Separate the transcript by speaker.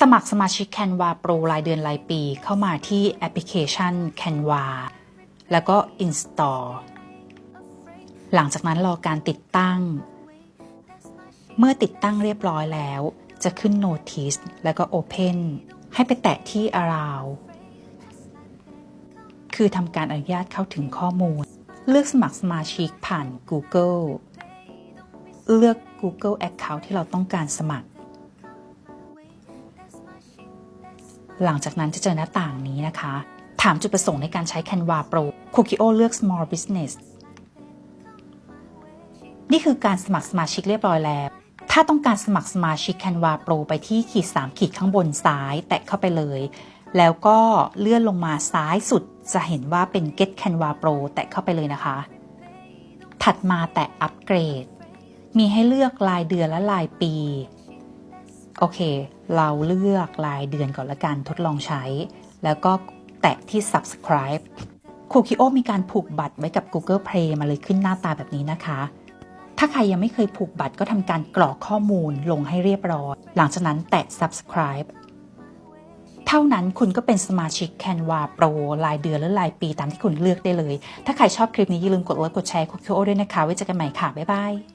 Speaker 1: สมัครสมาชิก Canva Pro รายเดือนรายปีเข้ามาที่แอปพลิเคชัน Canva แล้วก็ Install หลังจากนั้นรอการติดตั้ง เมื่อติดตั้งเรียบร้อยแล้ว จะขึ้น Notice แล้วก็ Open ให้ไปแตะที่ Allow คือทำการอนุญาตเข้าถึงข้อมูล เลือกสมัครสมาชิกผ่าน Google เลือก Google Account ที่เราต้องการสมัคร หลังจากนั้นจะเจอหน้าต่างนี้นะคะ ถามจุดประสงค์ในการใช้ Canva Pro Kukio เลือก Small Business นี่คือการสมัครสมาชิกเรียบร้อยแล้ว ถ้าต้องการสมัครสมาชิก Canva Pro ไปที่ขีด 3 ขีดข้างบนซ้าย แตะเข้าไปเลย แล้วก็เลื่อนลงมาซ้ายสุดจะเห็นว่าเป็น Get Canva Pro แตะเข้าไปเลยนะคะ ถัดมาแตะอัปเกรด มีให้เลือกรายเดือนและรายปี โอเค เราเลือกรายเดือนก่อนละกันทดลองใช้ แล้วก็แตะที่ subscribe คูคิโอมีการผูกบัตรไว้กับ Google Play มาเลยขึ้นหน้าตาแบบนี้นะคะ ถ้าใครยังไม่เคยผูกบัตรก็ทำการกรอกข้อมูลลงให้เรียบร้อย หลังจากนั้นแตะ subscribe เท่านั้นคุณก็เป็นสมาชิก Canva Pro รายเดือนหรือรายปีตามที่คุณเลือกได้เลย ถ้าใครชอบคลิปนี้อย่าลืมกดไลค์กดแชร์คุกคิโอด้วยนะคะ ไว้เจอกันใหม่ค่ะ บ๊ายบาย